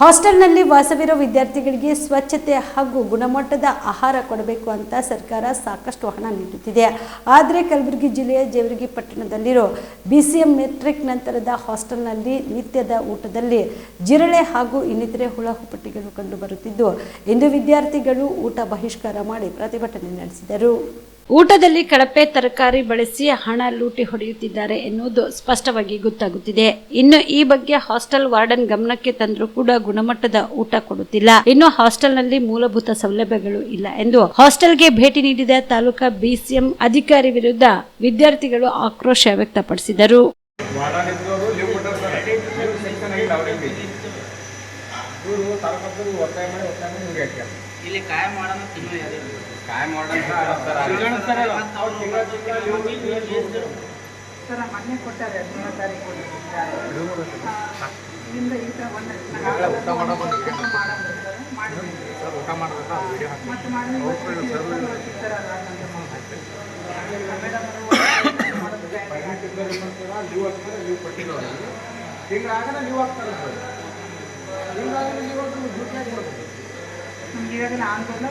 ಹಾಸ್ಟೆಲ್ನಲ್ಲಿ ವಾಸವಿರೋ ವಿದ್ಯಾರ್ಥಿಗಳಿಗೆ ಸ್ವಚ್ಛತೆ ಹಾಗೂ ಗುಣಮಟ್ಟದ ಆಹಾರ ಕೊಡಬೇಕು ಅಂತ ಸರ್ಕಾರ ಸಾಕಷ್ಟು ಹಣ ನೀಡುತ್ತಿದೆ. ಆದರೆ ಕಲಬುರಗಿ ಜಿಲ್ಲೆಯ ಜೇವರ್ಗಿ ಪಟ್ಟಣದಲ್ಲಿರೋ ಬಿ ಸಿ ಎಂ ಮೆಟ್ರಿಕ್ ನಂತರದ ಹಾಸ್ಟೆಲ್ನಲ್ಲಿ ನಿತ್ಯದ ಊಟದಲ್ಲಿ ಜಿರಳೆ ಹಾಗೂ ಇನ್ನಿತರೆ ಹುಳ ಹುಪ್ಪಟ್ಟಿಗಳು ಕಂಡುಬರುತ್ತಿದ್ದು, ಇಂದು ವಿದ್ಯಾರ್ಥಿಗಳು ಊಟ ಬಹಿಷ್ಕಾರ ಮಾಡಿ ಪ್ರತಿಭಟನೆ ನಡೆಸಿದರು. ಊಟದಲ್ಲಿ ಕಳಪೆ ತರಕಾರಿ ಬಳಸಿ ಹಣ ಲೂಟಿ ಹೊಡೆಯುತ್ತಿದ್ದಾರೆ ಎನ್ನುವುದು ಸ್ಪಷ್ಟವಾಗಿ ಗೊತ್ತಾಗುತ್ತಿದೆ. ಇನ್ನು ಈ ಬಗ್ಗೆ ಹಾಸ್ಟೆಲ್ ವಾರ್ಡನ್ ಗಮನಕ್ಕೆ ತಂದರೂ ಕೂಡ ಗುಣಮಟ್ಟದ ಊಟ ಕೊಡುತ್ತಿಲ್ಲ. ಇನ್ನು ಹಾಸ್ಟೆಲ್ನಲ್ಲಿ ಮೂಲಭೂತ ಸೌಲಭ್ಯಗಳು ಇಲ್ಲ ಎಂದು ಹಾಸ್ಟೆಲ್ಗೆ ಭೇಟಿ ನೀಡಿದ ತಾಲೂಕಾ ಬಿಸಿಎಂ ಅಧಿಕಾರಿ ವಿರುದ್ಧ ವಿದ್ಯಾರ್ಥಿಗಳು ಆಕ್ರೋಶ ವ್ಯಕ್ತಪಡಿಸಿದರು. ಇಲ್ಲಿ ಕಾಯಂ ಮಾಡೋಣ ತಿನ್ನೋ ಯಾರು ತಿಂಗಳ ಲೀವ್ ಸರ್ ಮೊನ್ನೆ ಕೊಟ್ಟಾರೆ ಹದಿನೇಳು ತಾರೀಕು ಈ ಥರ ಒಂದು ಊಟ. ಮಾಡೋದು ಸರ್ ಊಟ ಮಾಡ್ಬೇಕು? ಲೀವ್ ಹಾಕ್ತಾರೆ ಲೀವ್ ಕೊಟ್ಟಿಲ್ಲ ಲೀವ್ ಹಾಕ್ತಾರೆ ಲೀವ್ ಹಾಕಿದ್ರೆ ಡ್ಯೂಟಿ ಆಗಿ ನಮ್ಗೆ ಈಗಾಗಲೇ ಆಂದೋಲನ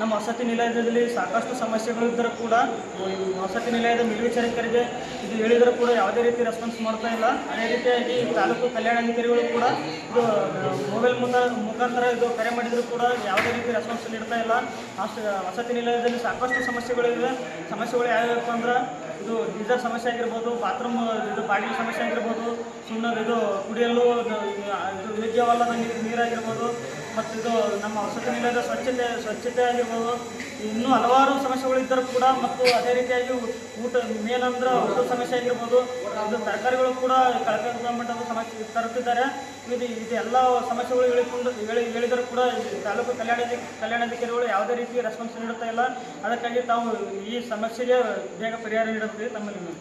ನಮ್ಮ ವಸತಿ ನಿಲಯದಲ್ಲಿ ಸಾಕಷ್ಟು ಸಮಸ್ಯೆಗಳಿದ್ದರೂ ಕೂಡ ವಸತಿ ನಿಲಯದ ಮೇಲ್ವಿಚಾರಕರಿಗೆ ಇದು ಹೇಳಿದರೂ ಕೂಡ ಯಾವುದೇ ರೀತಿ ರೆಸ್ಪಾನ್ಸ್ ಮಾಡ್ತಾ ಇಲ್ಲ. ಅದೇ ರೀತಿಯಾಗಿ ತಾಲೂಕು ಕಲ್ಯಾಣಾಧಿಕಾರಿಗಳು ಕೂಡ ಇದು ಮೊಬೈಲ್ ಮುಖ, ಮುಖಾಂತರ ಇದು ಕರೆ ಮಾಡಿದರೂ ಕೂಡ ಯಾವುದೇ ರೀತಿ ರೆಸ್ಪಾನ್ಸ್ ನೀಡ್ತಾ ಇಲ್ಲ. ವಸತಿ ನಿಲಯದಲ್ಲಿ ಸಾಕಷ್ಟು ಸಮಸ್ಯೆಗಳಿವೆ. ಸಮಸ್ಯೆಗಳು ಯಾವ್ಯಾವಪ್ಪ ಅಂದ್ರೆ ಇದು ಗೀಜರ್ ಸಮಸ್ಯೆ ಆಗಿರ್ಬೋದು ಬಾತ್ರೂಮ್ ಇದು ಬಾಗಿಲು ಸಮಸ್ಯೆ ಆಗಿರ್ಬೋದು ಸುಮ್ಮನೆ ಇದು ಕುಡಿಯಲು ಯೋಗ್ಯವಲ್ಲದ ನೀರು ನೀರಾಗಿರ್ಬೋದು ಮತ್ತು ಇದು ನಮ್ಮ ವಸತಿ ನಿಲಯದ ಸ್ವಚ್ಛತೆ ಸ್ವಚ್ಛತೆ ಆಗಿರ್ಬೋದು, ಇನ್ನೂ ಹಲವಾರು ಸಮಸ್ಯೆಗಳು ಇದ್ದರೂ ಕೂಡ ಮತ್ತು ಅದೇ ರೀತಿಯಾಗಿ ಊಟ ಮೇನ್ ಅಂದ್ರೆ ಊಟದ ಸಮಸ್ಯೆ ಆಗಿರ್ಬೋದು, ಇದು ತರಕಾರಿಗಳು ಕೂಡ ಕಳಪೆ ಗುಣಮಟ್ಟದ ಸಮಸ್ಯೆ ತರುತ್ತಿದ್ದಾರೆ ಇದು ಇದೆಲ್ಲ ಸಮಸ್ಯೆಗಳು ಹೇಳಿಕೊಂಡು ಹೇಳಿ ಹೇಳಿದರೂ ಕೂಡ ತಾಲೂಕು ಕಲ್ಯಾಣ ಕಲ್ಯಾಣಾಧಿಕಾರಿಗಳು ಯಾವುದೇ ರೀತಿ ರೆಸ್ಪಾನ್ಸ್ ನೀಡುತ್ತಾ ಇಲ್ಲ ಅದಕ್ಕಾಗಿ ತಾವು ಈ ಸಮಸ್ಯೆಗೆ ಬೇಗ ಪರಿಹಾರ ನೀಡುತ್ತೀವಿ ತಮ್ಮಲ್ಲಿ.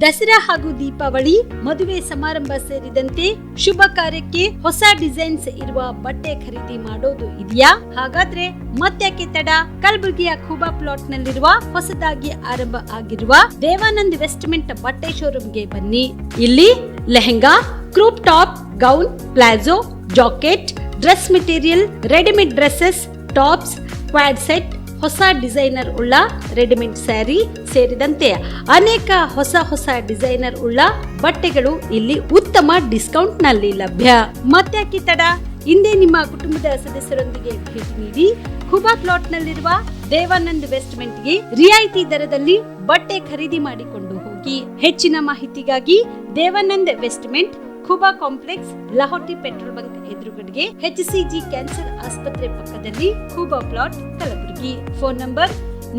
ದಸರಾ ಹಾಗೂ ದೀಪಾವಳಿ, ಮದುವೆ ಸಮಾರಂಭ ಸೇರಿದಂತೆ ಶುಭ ಕಾರ್ಯಕ್ಕೆ ಹೊಸ ಡಿಸೈನ್ಸ್ ಇರುವ ಬಟ್ಟೆ ಖರೀದಿ ಮಾಡೋದು ಇದೆಯಾ? ಹಾಗಾದ್ರೆ ಮತ್ತ್ಯಾಕೆ ತಡ. ಕಲಬುರಗಿಯ ಖೂಬಾ ಪ್ಲಾಟ್ ನಲ್ಲಿರುವ ಹೊಸದಾಗಿ ಆರಂಭ ಆಗಿರುವ ದೇವಾನಂದ್ ವೆಸ್ಟ್ಮೆಂಟ್ ಬಟ್ಟೆ ಶೋರೂಮ್ಗೆ ಬನ್ನಿ. ಇಲ್ಲಿ lehenga, crop top, gown, palazzo, jacket, dress material, readymade dresses, tops, Quad set ಹೊಸ ಡಿಸೈನರ್ ಉಳ್ಳ ರೆಡಿಮೇಡ್ ಸ್ಯಾರಿ ಸೇರಿದಂತೆ ಅನೇಕ ಹೊಸ ಹೊಸ ಡಿಸೈನರ್ ಉಳ್ಳ ಬಟ್ಟೆಗಳು ಇಲ್ಲಿ ಉತ್ತಮ ಡಿಸ್ಕೌಂಟ್ನಲ್ಲಿ ಲಭ್ಯ ಮತ್ತ್ಯಾಕಿ ತಡ, ಹಿಂದೆ ನಿಮ್ಮ ಕುಟುಂಬದ ಸದಸ್ಯರೊಂದಿಗೆ ಭೇಟಿ ನೀಡಿ ಖುಬಾ ಪ್ಲಾಟ್ ನಲ್ಲಿರುವ ದೇವಾನಂದ್ ವೆಸ್ಟ್ಮೆಂಟ್ಗೆ ರಿಯಾಯಿತಿ ದರದಲ್ಲಿ ಬಟ್ಟೆ ಖರೀದಿ ಮಾಡಿಕೊಂಡು ಹೋಗಿ. ಹೆಚ್ಚಿನ ಮಾಹಿತಿಗಾಗಿ Devanand ವೆಸ್ಟ್ಮೆಂಟ್ Khuba complex Lahoti petrol bunk ಎದುರುಗಡೆಗೆ G cancer ಆಸ್ಪತ್ರೆ ಪಕ್ಕದಲ್ಲಿ Khuba plot Kalaburagi phone number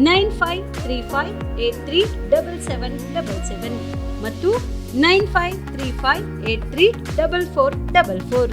nine five three five eight three double seven double seven ಮತ್ತು nine five three five eight three double four double four.